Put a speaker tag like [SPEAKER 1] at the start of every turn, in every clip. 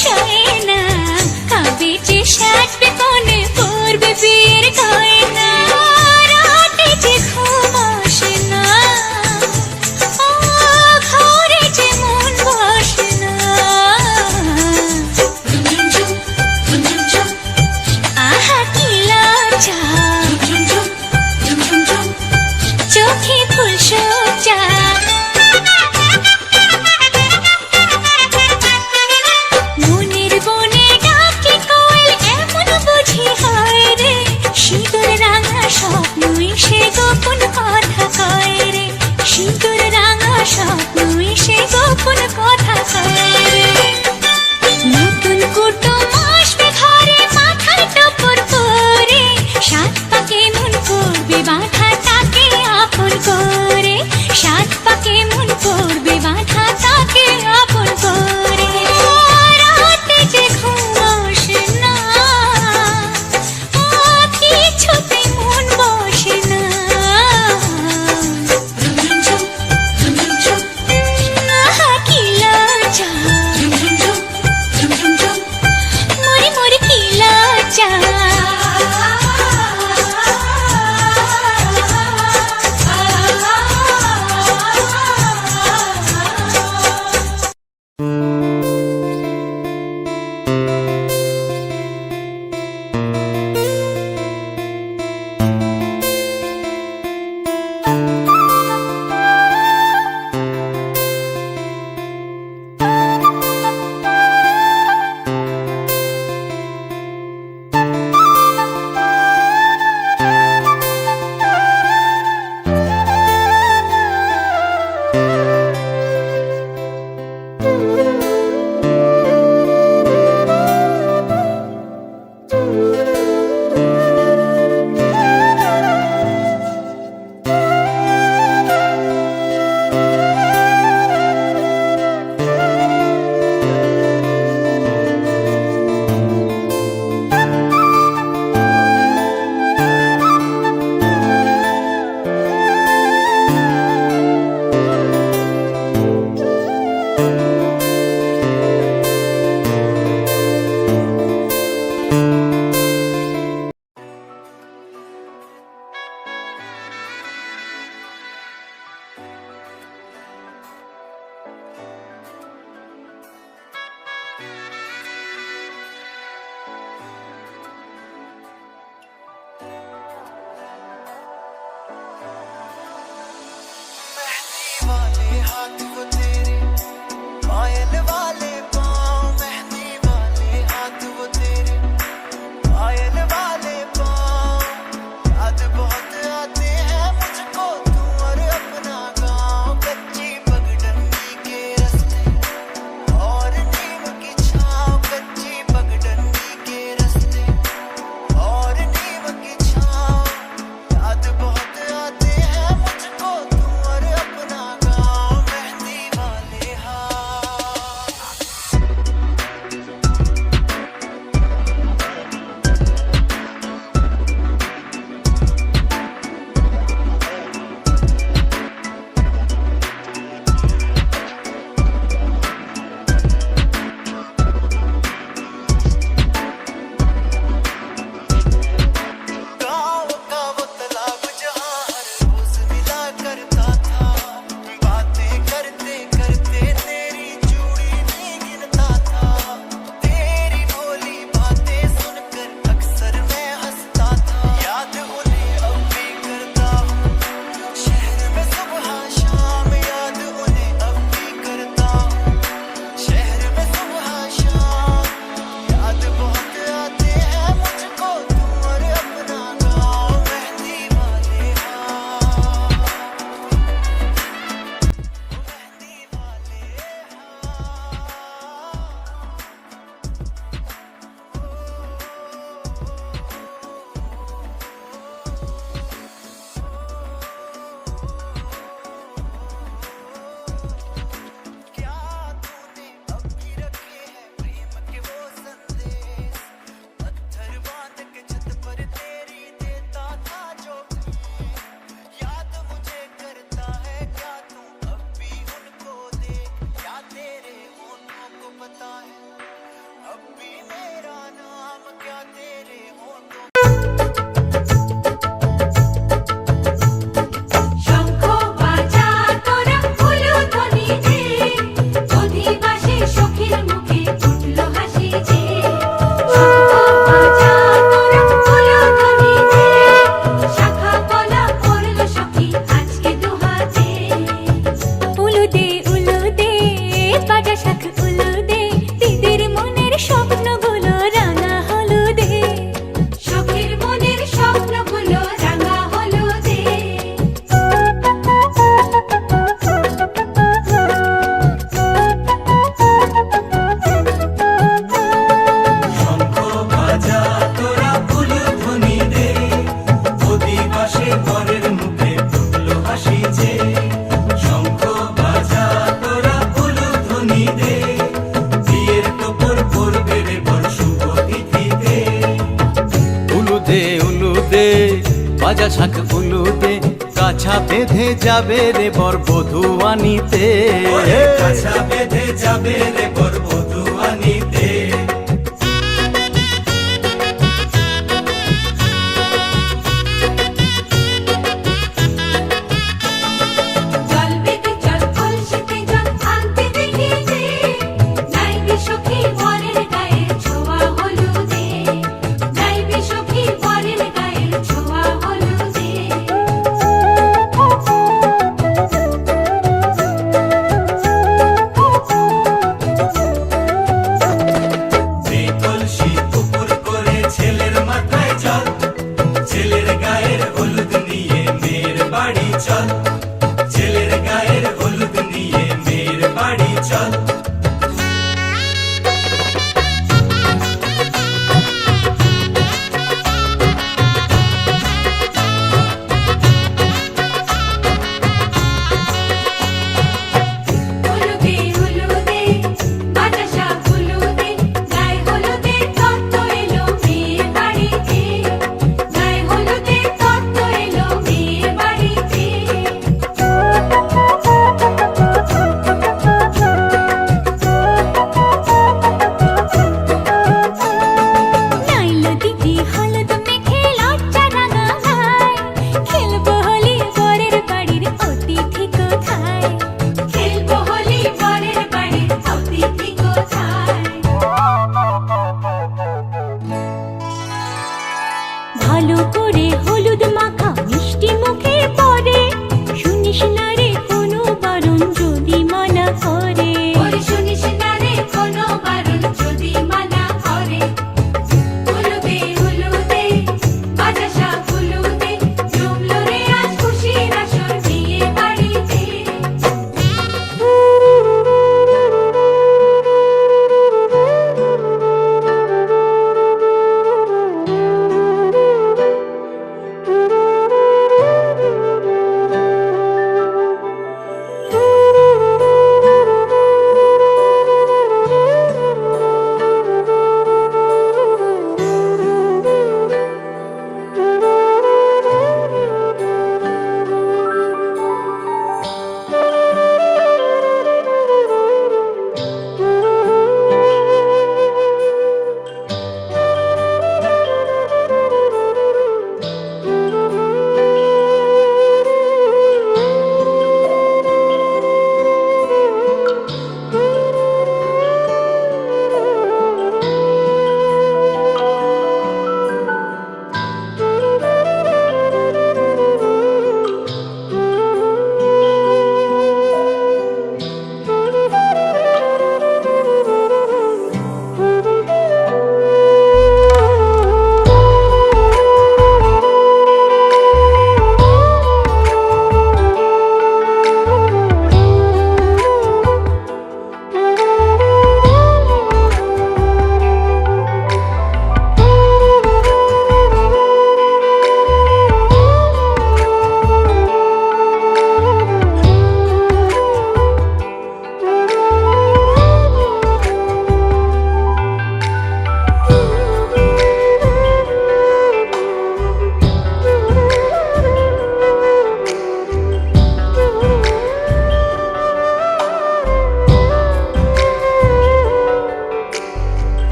[SPEAKER 1] হয় না। কবে যে সাজবে কোনে করবে ফির গয়না
[SPEAKER 2] ভাজা শাক ফুলুতে কাছা বেঁধে যাবে রে বর বধূ
[SPEAKER 3] কাছা বেঁধে যাবে রে বর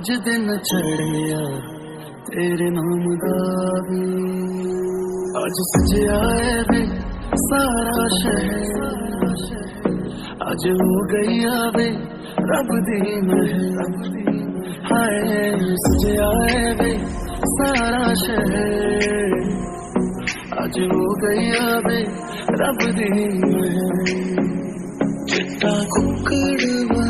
[SPEAKER 4] आज दिन चढ़िया, तेरे नाम दावी अज सजया वे सारा शहर। आज हो गई आवे रब दी महल। हाय सजया वे सारा शहर।
[SPEAKER 1] अज हो गई आवे रब दी
[SPEAKER 5] महल। चिट्टा कुकड़वा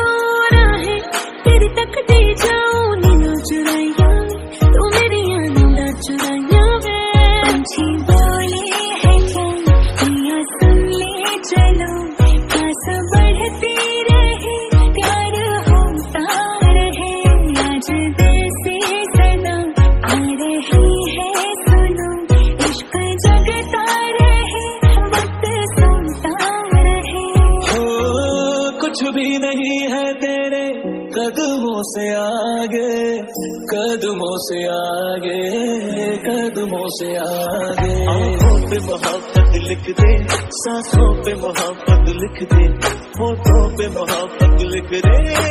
[SPEAKER 5] सांसों पे मोहब्बत लिख दे होठों पे मोहब्बत लिख दे।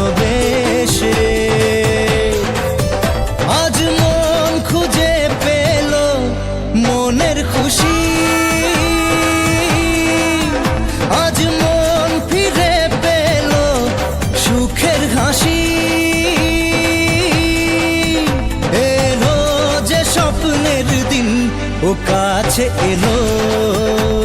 [SPEAKER 6] কাছে এলো।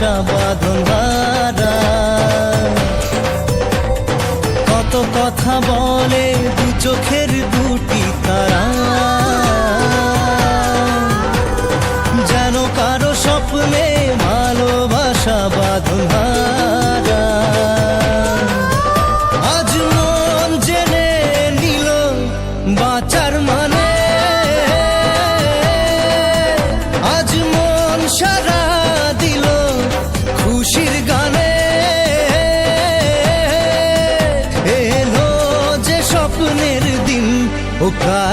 [SPEAKER 6] Shabbat.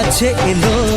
[SPEAKER 6] কাছে এলো।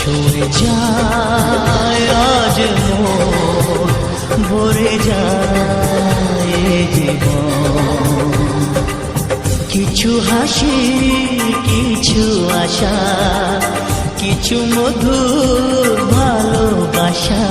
[SPEAKER 4] ছুঁয়ে যায় আজ মোর ভরে যায় জীবন। কিছু হাসি কিছু আশা কিছু মধুর ভালোবাসা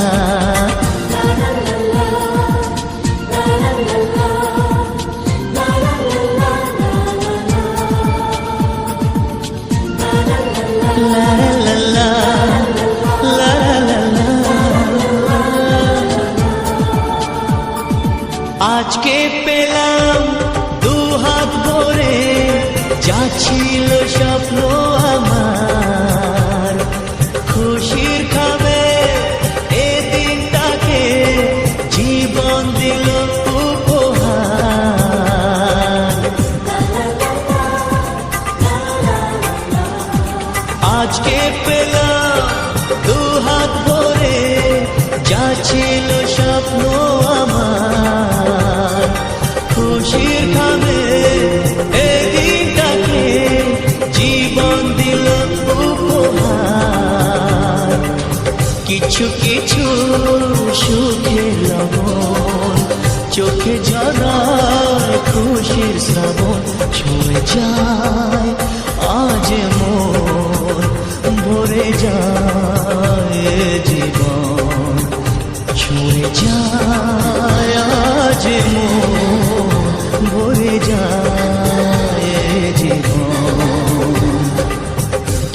[SPEAKER 4] কিছু সুখে লবণ, চোখে ঝরায় খুশির শ্রাবণ, ছুঁয়ে যায় আজ মোর ভরে যায় জীবন, ছুঁয়ে যায় আজ মোর ভরে যায়